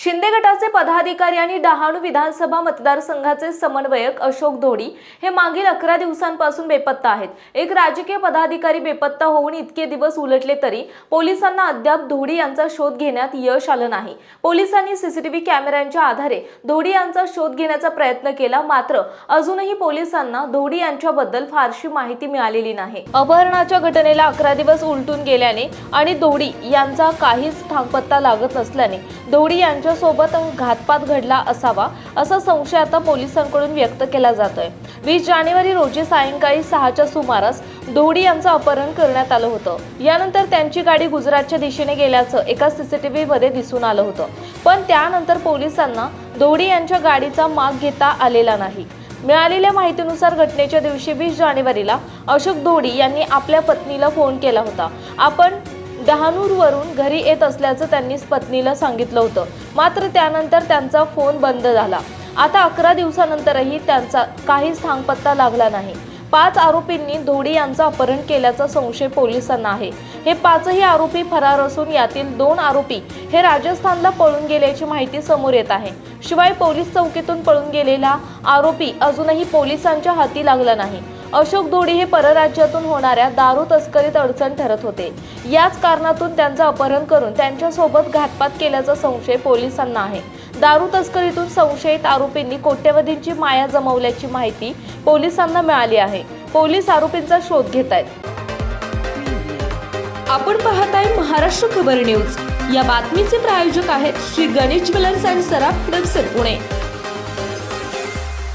शिंदे गटाचे पदाधिकारी आणि डहाणू विधानसभा मतदारसंघाचे समन्वयक अशोक धोडी हे मागील अकरा दिवसांपासून बेपत्ता आहेत. एक राजकीय पदाधिकारी बेपत्ता होऊन इतके दिवस उलटले तरी पोलिसांना अद्याप धोडी यांचा शोध घेण्यात यश आलं नाही. पोलिसांनी सीसीटीव्ही कॅमेऱ्यांच्या आधारे धोडी यांचा शोध घेण्याचा प्रयत्न केला मात्र अजूनही पोलिसांना धोडी यांच्याबद्दल फारशी माहिती मिळालेली नाही. अपहरणाच्या घटनेला अकरा दिवस उलटून गेल्याने आणि धोडी यांचा काहीच ठाकपत्ता लागत नसल्याने धोडी यांच्या सोबत घातपात घडला असावा असा संशय आता पोलिसांकडून व्यक्त केला जातोय. वीस जानेवारी रोजी सायंकाळी सहाच्या सुमारास धोडी यांचं अपहरण करण्यात आलं होतं. यानंतर त्यांची गाडी गुजरातच्या दिशेने गेल्याचं एका सीसीटीव्ही मध्ये दिसून आलं होतं. पण त्यानंतर पोलिसांना धोडी यांच्या गाडीचा माग घेता आलेला नाही. मिळालेल्या माहितीनुसार घटनेच्या दिवशी वीस जानेवारीला अशोक धोडी यांनी आपल्या पत्नीला फोन केला होता. आपण डहाणूरवरून घरी येत असल्याचं त्यांनी पत्नीला सांगितलं होतं. मात्र त्यानंतर त्यांचा फोन बंद झाला. आता अकरा दिवसानंतरही त्यांचा काहीच थांगपत्ता लागला नाही. पाच आरोपींनी धोडी यांचं अपहरण केल्याचा संशय पोलिसांना आहे. हे पाचही आरोपी फरार असून यातील दोन आरोपी हे राजस्थानला पळून गेल्याची माहिती समोर येत आहे. शिवाय पोलीस चौकीतून पळून गेलेला आरोपी अजूनही पोलिसांच्या हाती लागला नाही. अशोक धोडी हे परराज्यातून होणाऱ्या दारू तस्करीत अडचण ठरत होते. याच कारणातून त्यांचं अपहरण करून त्यांच्यासोबत घातपात केल्याचा संशय पोलिसांना आहे. दारू तस्करीतून संशयित आरोपींनी कोट्यवधींची माया जमवल्याची माहिती पोलिसांना मिळाली आहे. पोलीस आरोपींचा शोध घेत आहेत. आपण पाहत आहे महाराष्ट्र खबर न्यूज. या बातमीचे प्रायोजक आहेत श्री गणेश ज्वेलर्स अँड सराफ हडपसर पुणे.